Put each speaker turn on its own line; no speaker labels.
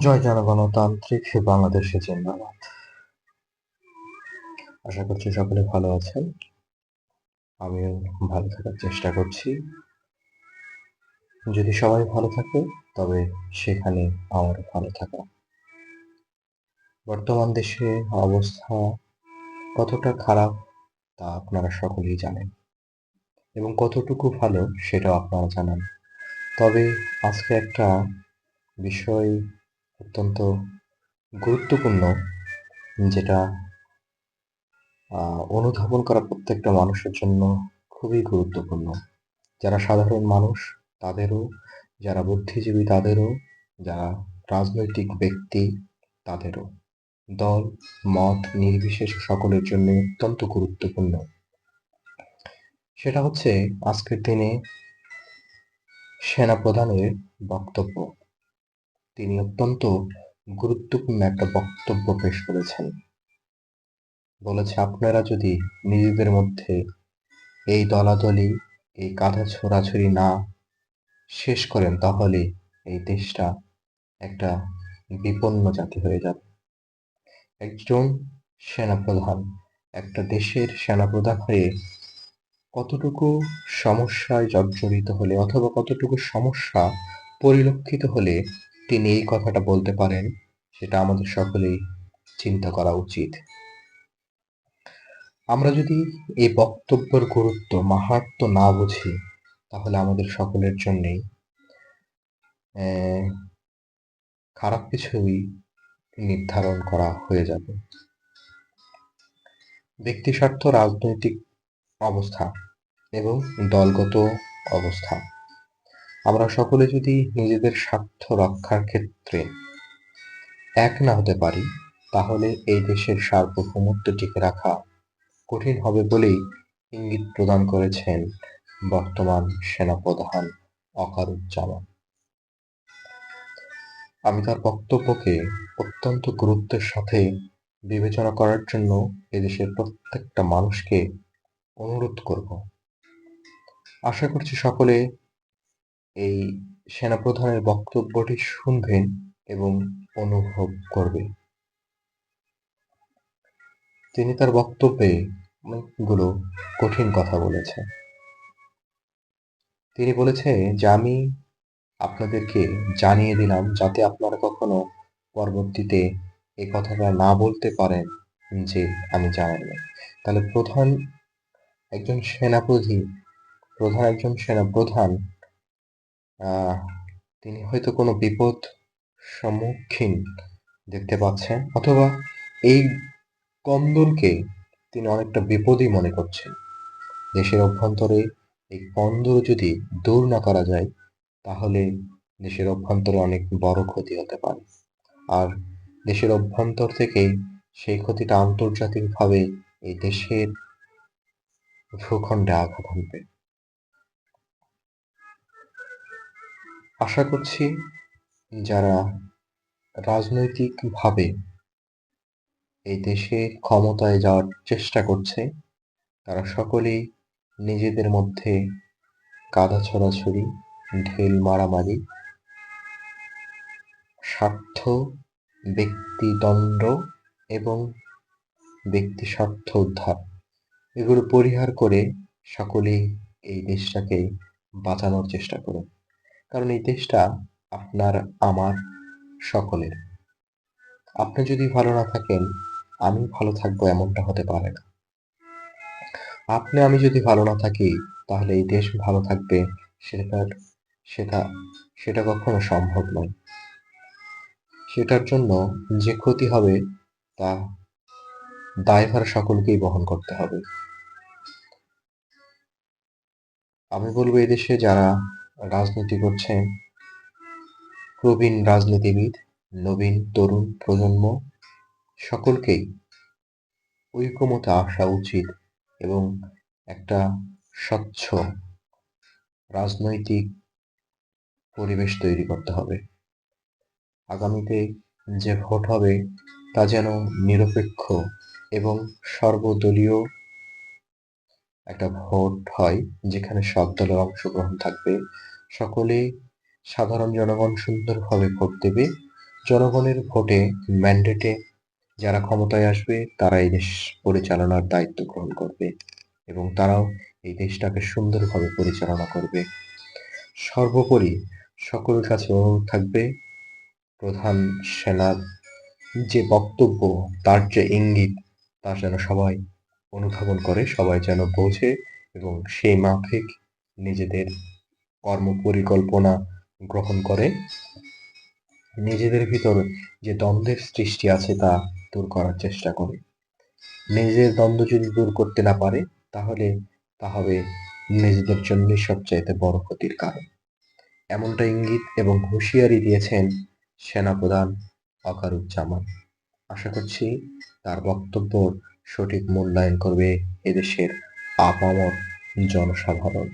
জয় জনগণতান্ত্রিক বাংলাদেশে জিন্দাবাদ। আশা করছি সকলে ভালো আছেন। আমিও ভালো থাকার চেষ্টা করছি। যদি সবাই ভালো থাকে, তবে সেখানে আমার ভালো থাকা। বর্তমান দেশে অবস্থা কতটা খারাপ, তা আপনারা সকলেই জানেন। এবং কতটুকু ভালো, সেটাও আপনারা জানান। তবে আজকে একটা বিষয় অত্যন্ত গুরুত্বপূর্ণ যেটা অনুধাবন করা প্রত্যেকটা মানুষের জন্য খুবই গুরুত্বপূর্ণ। যারা সাধারণ মানুষ, তাদেরও, যারা বুদ্ধিজীবী, তাদেরও, যারা রাজনৈতিক ব্যক্তি, তাদেরও। দল, মত নির্বিশেষে সকলের জন্য অত্যন্ত গুরুত্বপূর্ণ। সেটা হচ্ছে আজকের দিনে সেনাপ্রধানের বক্তব্য। তিনি অত্যন্ত গুরুত্বপূর্ণ একটা বক্তব্য পেশ করেছেন। বলেছে, আপনারা যদি নিজেদের মধ্যে এই দলাদলি, এই কাঁধা ছোড়াছড়ি না শেষ করেন, তাহলে এই দেশটা একটা বিপন্ন জাতি হয়ে যাবে। একজন সেনাপ্রধান, একটা দেশের সেনাপ্রধান হয়ে কতটুকু সমস্যায় জর্জরিত হলে, অথবা কতটুকু সমস্যা পরিলক্ষিত হলে তিনি এই কথাটা বলতে পারেন, সেটা আমাদের সকলেই চিন্তা করা উচিত। আমরা যদি এই বক্তব্যের গুরুত্ব মাহাত্ম না বুঝি, তাহলে আমাদের সকলের জন্যেই খারাপ কিছুই নির্ধারণ করা হয়ে যাবে। ব্যক্তি স্বার্থ রাজনৈতিক অবস্থা এবং দলগত অবস্থা। আমরা সকলে যদি নিজেদের স্বার্থ রক্ষার ক্ষেত্রে এক না হতে পারি, তাহলে এই দেশের সার্বভৌমত্ব টিকে রাখা কঠিন হবে বলেই ইঙ্গিত প্রদান করেছেন বর্তমান সেনাপ্রধান অকারুজ্জামান। আমি তার বক্তব্যকে অত্যন্ত গুরুত্বের সাথে বিবেচনা করার জন্য এদেশের প্রত্যেকটা মানুষকে অনুরোধ করব। আশা করছি সকলে এই সেনাপ্রধানের বক্তব্যটি শুনবেন এবং অনুভব করবে তিনি তার বক্তব্যে অনেকগুলো কঠিন কথা বলেছে তিনি বলেছে যে আমি আপনাদেরকে জানিয়ে দিলাম, যাতে আপনারা কখনো পরবর্তীতে এই কথাটা না বলতে পারেন যে আমি জানাইনি তাহলে প্রধান একজন সেনাপতি, প্রধান একজন সেনাপ্রধান তিনি হয়তো কোনো বিপদ সম্মুখীন দেখতে পাচ্ছেন, অথবা এই কন্দলকে তিনি অনেকটা বিপদই মনে করছেন। দেশের অভ্যন্তরে এই কন্দল যদি দূর না করা যায়, তাহলে দেশের অভ্যন্তরে অনেক বড় ক্ষতি হতে পারে। আর দেশের অভ্যন্তর থেকে সেই ক্ষতিটা আন্তর্জাতিকভাবে এই দেশের ভূখণ্ডে আঘাত হানবে। আশা করছি যারা রাজনৈতিকভাবে এই দেশে ক্ষমতায় যাওয়ার চেষ্টা করছে, তারা সকলেই নিজেদের মধ্যে কাদা ছড়াছড়ি, ঢেল মারামারি, স্বার্থ, ব্যক্তিদণ্ড এবং ব্যক্তি স্বার্থ উদ্ধার, এগুলো পরিহার করে সকলেই এই দেশটাকে বাঁচানোর চেষ্টা করুন। কারণ এই দেশটা আপনার, আমার সকলের। আপনি যদি ভালো না থাকেন, আমি ভালো থাকব এমনটা হতে পারে না। আপনি, আমি যদি ভালো না থাকি, তাহলে এই দেশ ভালো থাকবে সেটার সেটা সেটা কখনো সম্ভব নয়। সেটার জন্য যে ক্ষতি হবে, তা দায়ভার সকলকেই বহন করতে হবে। আমি বলব, এদেশে যারা রাজনীতি করছেন প্রবীণ রাজনীতিবিদ, নবীন, তরুণ প্রজন্ম সকলকেই ঐকমতে আসা উচিত এবং একটা স্বচ্ছ রাজনৈতিক পরিবেশ তৈরি করতে হবে। আগামীতে যে ভোট হবে তা যেন নিরপেক্ষ এবং সর্বদলীয় একটা ভোট হয় যেখানে সব দলের অংশগ্রহণ থাকবে। সকলে সাধারণ জনগণ সুন্দরভাবে ভোট দেবে। জনগণের ভোটে ম্যান্ডেটে যারা ক্ষমতায় আসবে তারা এই দেশ পরিচালনার দায়িত্ব গ্রহণ করবে এবং তারাও এই দেশটাকে সুন্দরভাবে পরিচালনা করবে। সর্বোপরি সকলের কাছে অনুরোধ থাকবে, প্রধান সেনার যে বক্তব্য, তার যে ইঙ্গিত, তা যেন সবাই অনুধাবন করে, সবাই যেন বোঝে এবং সেই মাফিক নিজেদের কর্ম পরিকল্পনা গ্রহণ করে। নিজেদের ভিতর যে দ্বন্দ্বের সৃষ্টি আছে তা দূর করার চেষ্টা করে। নিজের দ্বন্দ্ব যদি দূর করতে না পারে, তাহলে তা হবে নিজেদের জন্য সবচাইতে বড় ক্ষতির কারণ। এমনটা ইঙ্গিত এবং হুঁশিয়ারি দিয়েছেন সেনাপ্রধান ওয়াকারুজ্জামান আশা করছি তার বক্তব্য সঠিক মূল্যায়ন করবে এদেশের আপামর জনসাধারণ।